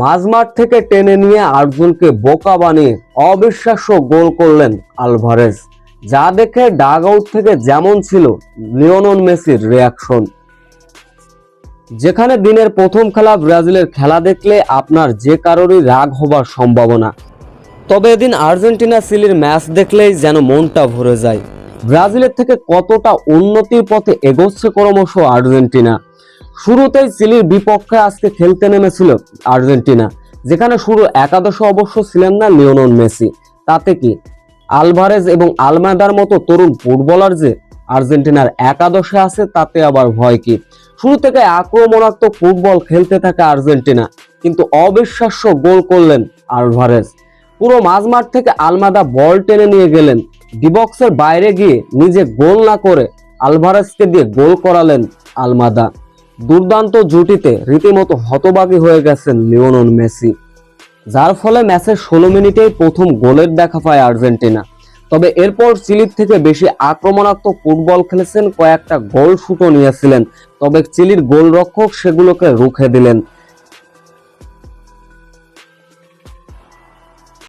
মাঝমাঠ থেকে টেনে নিয়ে আর্জুনকে বোকা বানিয়ে অবিশ্বাস্য গোল করলেন আলভারেজ। যা দেখে ডাগ আউট থেকে যেমন ছিল লিওনন মেসির রিয়াকশন যেখানে দিনের প্রথম খেলা ব্রাজিলের খেলা দেখলে আপনার যে কারোরই রাগ হবার সম্ভাবনা। তবে এদিন আর্জেন্টিনা সিলির ম্যাচ দেখলেই যেন মনটা ভরে যায়। ব্রাজিলের থেকে কতটা উন্নতির পথে এগোচ্ছে ক্রমশ আর্জেন্টিনা। শুরুতেই চিলির বিপক্ষে আজকে খেলতে নেমেছিল আর্জেন্টিনা, যেখানে শুরু একাদশে অবশ্য ছিলেন না লিওনন মেসি। তাতে কি আলভারেজ এবং আলমাদার মতো তরুণ ফুটবলার যে আর্জেন্টিনার একাদশে আছে, তাতে আবার ভয় কি? শুরু থেকে আক্রমণাত্মক ফুটবল খেলতে থাকে আর্জেন্টিনা, কিন্তু অবিশ্বাস্য গোল করলেন আলভারেজ। পুরো মাঝমাঠ থেকে আলমাদা বল টেনে নিয়ে গেলেন। ডিবক্সের বাইরে গিয়ে নিজে গোল না করে আলভারেজকে দিয়ে গোল করালেন আলমাদা। দুর্দান্ত জুটিতে রীতিমতো হতবাকি হয়ে গেছেন লিওনন মেসি, যার ফলে ম্যাচের ষোলো মিনিটেই প্রথম গোলের দেখা পায় আর্জেন্টিনা। তবে এরপর চিলির থেকে বেশি আক্রমণাত্মক ফুটবল খেলেছেন কয়েকটা গোল শুটও নিয়েছিলেন, তবে চিলির গোলরক্ষক সেগুলোকে রুখে দিলেন।